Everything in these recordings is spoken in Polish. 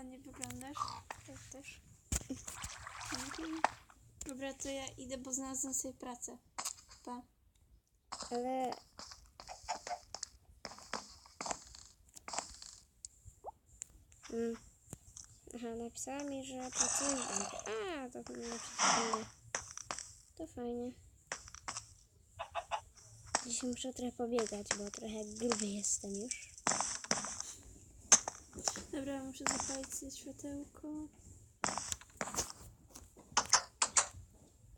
ładnie wyglądasz. Tak też. Dzięki. Dobra, to ja idę, bo znalazłam sobie pracę. Pa. Ale... Mm. Aha, napisała mi, że pracuje. A, to napisane. To fajnie. Dziś muszę trochę pobiegać, bo trochę gruby jestem już. Dobra, muszę zapalić sobie światełko.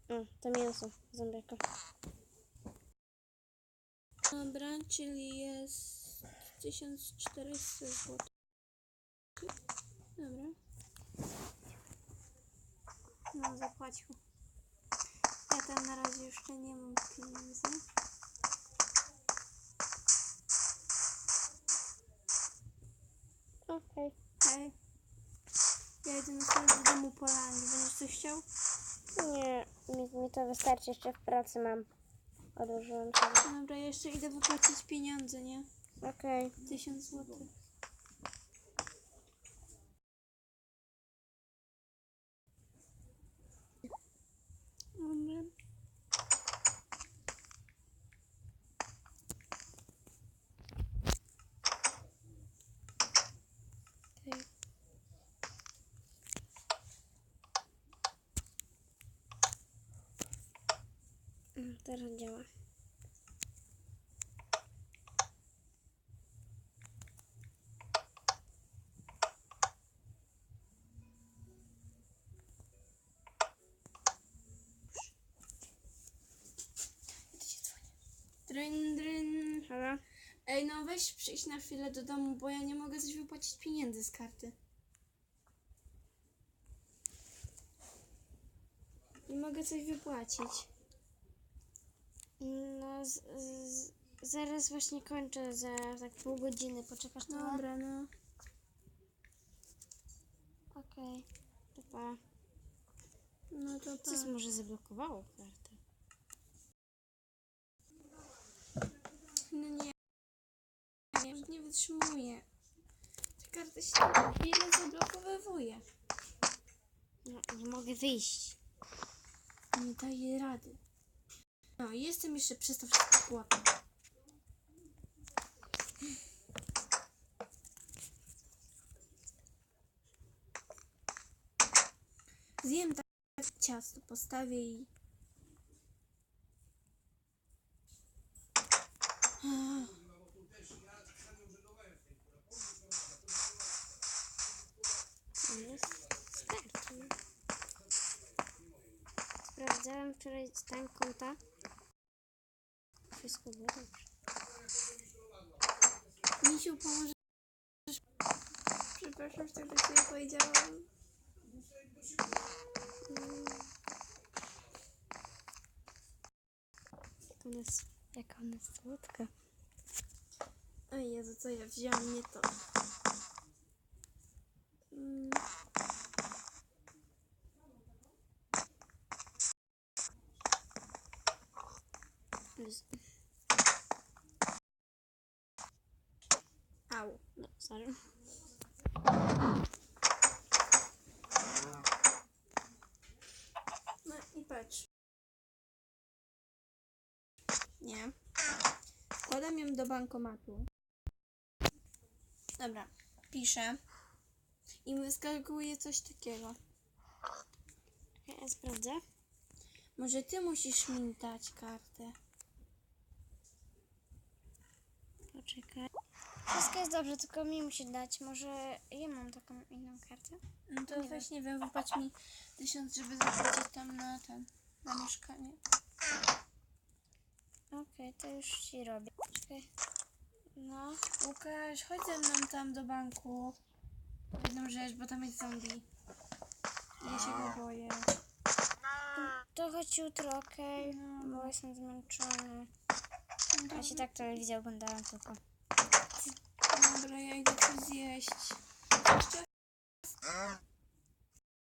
O, to mięso zombiaka. Dobra, czyli jest 1400 zł. Dobra. No, zapłacił. Ja tam na razie jeszcze nie mam pieniędzy. Okej. Hej. Ja idę na chwilę do domu po landzie. Będziesz coś chciał? Nie, mi, mi to wystarczy. Jeszcze w pracy mam. Odłożyłam sobie. Dobra, ja jeszcze idę wypłacić pieniądze, nie? Okej. 1000 zł. Dobra. Okay. Mm, Teraz działa. Dryn, dryn. Halo? Ej, no weź przyjść na chwilę do domu, bo ja nie mogę coś wypłacić pieniędzy z karty. Nie mogę coś wypłacić. No, z, z, zaraz właśnie kończę za tak pół godziny. Poczekasz tu? Dobra, no. Okej. To pa. No to Coś tak. może zablokowało kartę. No nie. Nie, nie wytrzymuję. Ta karta się chwilę zablokowywuje. No, nie mogę wyjść. Nie daje rady. No, jestem jeszcze przez to. Zjem tak ciasto, postawię i... Wczoraj stan konta. Wszystko było dobrze. Misiu, pomożesz? Przepraszam, że tak do ciebie powiedziałam. Jak ona jest, jak ona jest słodka. Oj Jezu, co ja wzięłam nie to. Mm. Jest- Au. No, sorry. No i patrz. Nie. Wkładam ją do bankomatu. Dobra, piszę. I wyskakuje coś takiego. Ja sprawdzę. Może ty musisz mi dać kartę. Poczekaj. Wszystko jest dobrze, tylko mi musi dać. Może ja mam taką inną kartę? No to weź, nie wiem, wypłać mi tysiąc, żeby zapłacić tam na ten, na mieszkanie. Okej, to już ci robię. Czekaj. No, Łukasz, chodź ze mną tam do banku. Jedną rzecz, bo tam jest zombie. Ja się go boję. to chodź jutro, okej? No. Bo jestem zmęczony. Ja się tak telewizję oglądałam tylko. Dobra, ja idę coś zjeść. Jeszcze